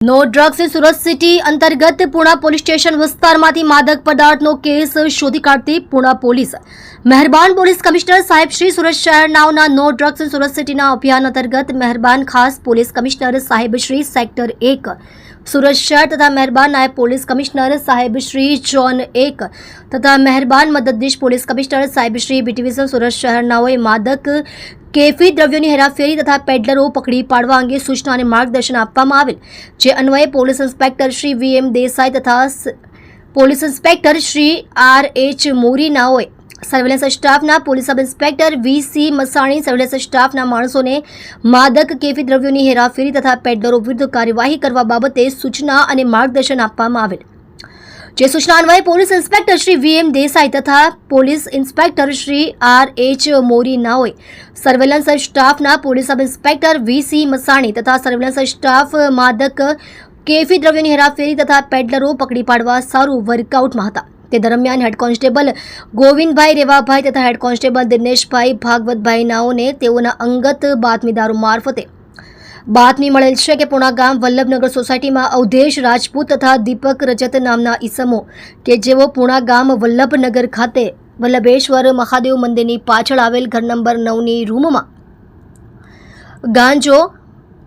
નો drugs Surat city અંતર્ગત Puna police station વિસ્તારમાંથી માદક પદાર્થનો કેસ શોધી કાઢતી પૂણા પોલીસ. મહેરબાન પોલીસ કમિશનર સાહેબ શ્રી સુરત શહેર નાવના નો ડ્રગ્સ સુરત સિટીના અભિયાન અંતર્ગત મહેરબાન ખાસ પોલીસ કમિશનર સાહેબ શ્રી સેક્ટર એક. સુરત શહેર તથા મહેરબાન નાયબ પોલીસ કમિશનર સાહેબ શ્રી જોન એક. તથા મહેરબાન મદદનીશ પોલીસ કમિશનર સાહેબ શ્રી બીટીવીસન સુરત શહેરનાઓએ માદક કેફી દ્રવ્યોની હેરાફેરી તથા પેડલરો પકડી પાડવા અંગે સૂચના અને માર્ગદર્શન આપવામાં આવેલ, જે અન્વયે police inspector Shri V M Desai તથા police inspector Shri R H મોરીનાઓએ surveillance સ્ટાફના police sub inspector V C Masani, surveillance સ્ટાફના માણસોને માદક કેફી દ્રવ્યોની હેરાફેરી તથા પેડલરો વિરુદ્ધ કાર્યવાહી કરવા બાબતે સૂચના અને માર્ગદર્શન આપવામાં આવેલ. જે સૂચના અન્વયે police inspector Shri V M Desai તથા police inspector Shri R H મોરીનાઓએ surveillance સ્ટાફના police sub inspector V C Masani તથા સર્વેલન્સ સ્ટાફ માદક કેફી દ્રવ્યોની હેરાફેરી તથા પેડલરો પકડી પાડવા સારું વર્કઆઉટમાં હતા. તે દરમિયાન હેડ કોન્સ્ટેબલ ગોવિંદભાઈ રેવાભાઈ તથા હેડ કોન્સ્ટેબલ દિનેશભાઈ ભાગવતભાઈ નાઓને તેઓના અંગત બાતમીદારો મારફતે બાતમી મળેલ છે કે પુણા ગામ વલ્લભનગર સોસાયટીમાં અવધેશ રાજપૂત તથા દીપક રજત નામના ઈસમો કે જેઓ પુણા ગામ વલ્લભનગર ખાતે વલ્લભેશ્વર મહાદેવ મંદિરની પાછળ આવેલ ઘર નંબર નવની રૂમમાં ગાંજો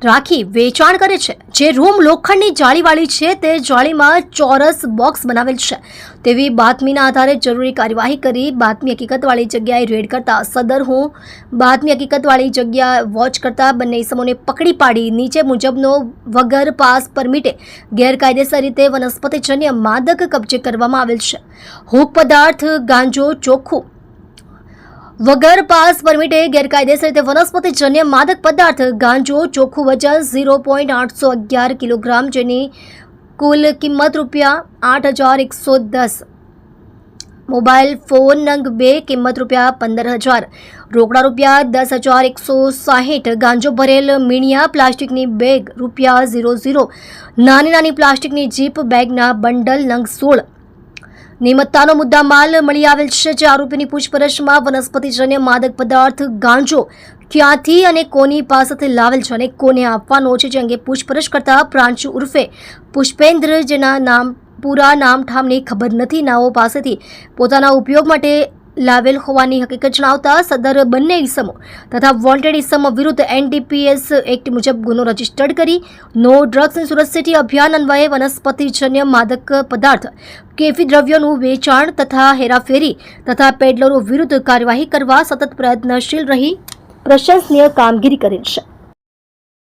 રાખી વેચાણ કરે છે. જે રૂમ લોખંડની જાળીવાળી છે તે જાળીમાં ચોરસ બોક્સ બનાવેલ છે. તેવી બાતમીના આધારે જરૂરી કાર્યવાહી કરી બાતમી હકીકતવાળી જગ્યાએ રેડ કરતા સદર હું બાતમી હકીકતવાળી જગ્યા વોચ કરતા બંને ઇસમોને પકડી પાડી. નીચે મુજબનો વગર પાસ પરમિટે ગેરકાયદેસર રીતે વનસ્પતિજન્ય માદક કબજે કરવામાં આવેલ છે. હુક પદાર્થ ગાંજો ચોખ્ખું વગર પાસ પરમિટે ગેરકાયદેસર રીતે વનસ્પતિજન્ય માદક પદાર્થ ગાંજો, ચોખ્ખું વજન ઝીરો પોઈન્ટ આઠસો અગિયાર કિલોગ્રામ જેની કુલ કિંમત રૂપિયા આઠ હજાર એકસો દસ. મોબાઈલ ફોન નંગ બે કિંમત રૂપિયા પંદર હજાર. રોકડા રૂપિયા દસ હજાર એકસો સાહીઠ. ગાંજો ભરેલ મીણિયા પ્લાસ્ટિકની બેગ રૂપિયા ઝીરો ઝીરો. નાની નાની પ્લાસ્ટિકની જીપ બેગના બંડલ નંગ સોળ. નિમત્તાનો મુદ્દા માલ મળી આવેલ છે જે આરોપીની પૂછપરછમાં વનસ્પતિજન્ય માદક પદાર્થ ગાંજો, ક્યાંથી અને કોની પાસેથી લાવેલ છે અને કોને આપવાનો છે જે અંગે પૂછપરછ કરતા પ્રાંશુ ઉર્ફે પુષ્પેન્દ્ર, જેના નામ પૂરા નામ ઠામની ખબર નથી, નાઓ પાસેથી પોતાના ઉપયોગ માટે લાવેલ હોવાની હકીકત જણાવતા સદર બંને ઇસમો તથા વોન્ટેડ ઇસમો વિરુદ્ધ એનડીપીએસ એક્ટ મુજબ ગુનો રજીસ્ટર્ડ કરી, no drugs in Surat city અભિયાન અન્વયે વનસ્પતિજન્ય માદક પદાર્થ, કેફી દ્રવ્યોનું વેચાણ તથા હેરાફેરી તથા પેડલરો વિરુદ્ધ કાર્યવાહી કરવા સતત પ્રયત્નશીલ રહી, પ્રશંસનીય કામગીરી કરેલ છે.